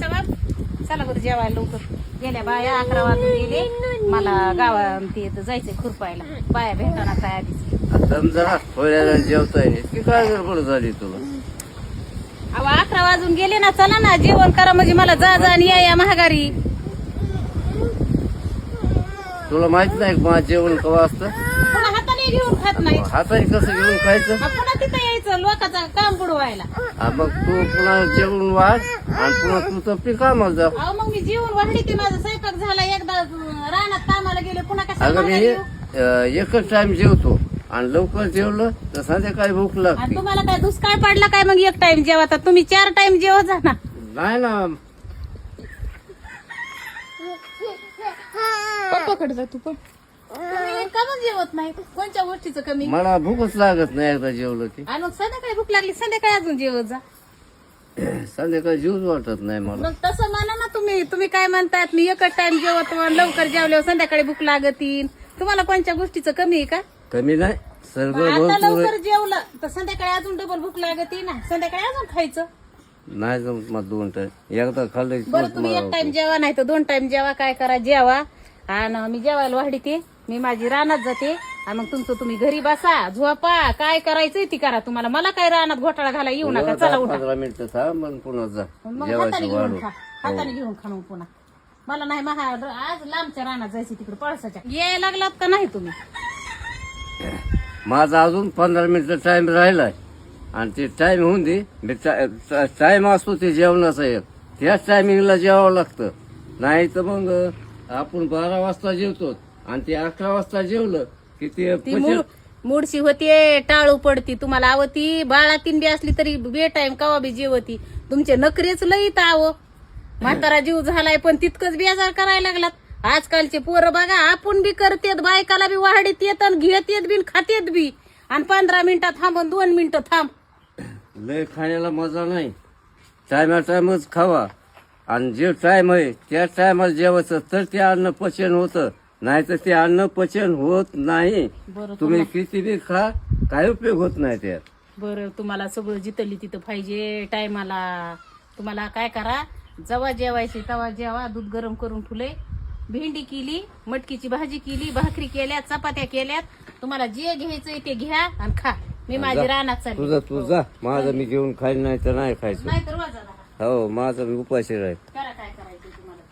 तुमचा बाप चला बरं जेवायला लवकर. गेल्या बाया अकरा वाजून गेले. मला गावा ते इथं जायचंय खुरपायला. बाया भेटणार काय आधीच. समजा थोड्या जेवता येईल की काय गडबड झाली तुला? अहो अकरा वाजून गेले ना चला ना जेवण करा. म्हणजे मला जा जा आणि या या महागारी. तुला माहीत नाही का माझं जेवण कवा असतं? हाताने घेऊन खात नाही. हाताने कसं घेऊन खायचं? मग पुन्हा तिथं यायचं लोकांचं काम बुडवायला. हा, मग तू पुन्हा जेवण वाढ आणि पुन्हा तू तर पी कामाला जा अहो मग मी जेवण वाढली ते माझा स्वयंपाक झाला एकदा अं, रानात कामाला गेले पुन्हा कशा अगं मी अं, एकच टाइम जेवतो आणि लवकर जेवलं तर संध्याकाळी भूक आणि लागते तुम्हाला काय दुष्काळ पडला काय मग एक टाइम जेवता तुम्ही चार टाइम जेवत जा ना. नाही ना. पप्पाकडे जा तू पण. तुम्ही का मग जेवत नाही. कोणत्या गोष्टीचं कमी? मला भूकच लागत नाही एकदा जेवलं की. आणि मग संध्याकाळी भूक लागली संध्याकाळी अजून जेवत जा. संध्याकाळी जीवच वाटत नाही मला. मग तसं म्हणा ना तुम्ही. तुम्ही काय म्हणतात मी एकच टाइम जेवत मग लवकर जेवल्यावर संध्याकाळी भूक लागतील तुम्हाला कोणत्या गोष्टीचं कमी आहे का? कमी नाही. सगळं आता भरपूर आहे. लवकर जेवलं तर संध्याकाळी अजून डबल भूक लागते ना. संध्याकाळी अजून खायचं. नाही जमत मला दोन टाइम एकदा खाल्लं की बरं तुम्ही एक. टाइम जेवा नाही तर दोन टाइम जेवा काय करा जेवा. आणि मी जेवायला वाढीते. मी माझी रानात जाते. आणि मग तुमचं तुम्ही घरी बसा झोपा. काय करायचंय ती करा तुम्हाला. मला काय रानात घोटाळा घाला येऊ नका. चला उठा. पंधरा मिनिटं थांब आणि पुन्हा जा. मग हाताने घेऊन खा. हाताने घेऊन खा मग पुन्हा. मला नाही महा आज लांबच्या रानात जायचं तिकडे पळसाच्या. यायला लागलात का नाही तुम्ही? माझा अजून पंधरा मिनिटं टाइम राहिलाय. आणि ते टाइम होऊन दे. टाइम असतो ते जेवणाचा एक. त्याच टायमिंगला जेवावं लागतं. नाही तर मग आपण बारा वाजता जेवतो आणि ते अकरा वाजता जेवलं की ते ती मूळ मूळशी होते टाळू पडती. तुम्हाला आवती बाळातीन बी असली तरी बे टाइम कवा बी जेवती. तुमचे नखरेच लईत आव. म्हातारा जीव झालाय पण तितकंच बेजार करायला लागलात. आजकालचे पोरं बघा आपण बी करतेत बायकाला बी वाढीत येत आणि घेत येत बी खातेत बी. आणि पंधरा मिनिटात थांबून दोन मिनिटं थांब. लय खाण्याला मजा नाही. टायमा टायमच खावा. आणि जे टाइम आहे त्या टायमाला जेवायचं तर ते अन्न पचन होतं. नाही तर ते अन्न पचन होत नाही. बरं तुम्ही किती बी खा काही उपयोग होत नाही त्यात. बरं तुम्हाला सगळं जिथली तिथं पाहिजे टायमाला. तुम्हाला काय करा जवा जेवायची तवा जेवा दूध गरम करून ठुले. भेंडी केली मटकीची भाजी केली भाकरी केल्या चपात्या केल्यात. तुम्हाला जे घ्यायचंय ते घ्या आणि खा. मी माझी रानात चालली. तुझा तुझा. माझं मी घेऊन खाईन नाही तर नाही खायचं. नाही तर. हो माझं मी उपाशी राहील करा काय करायचं तुम्हाला?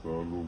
चालू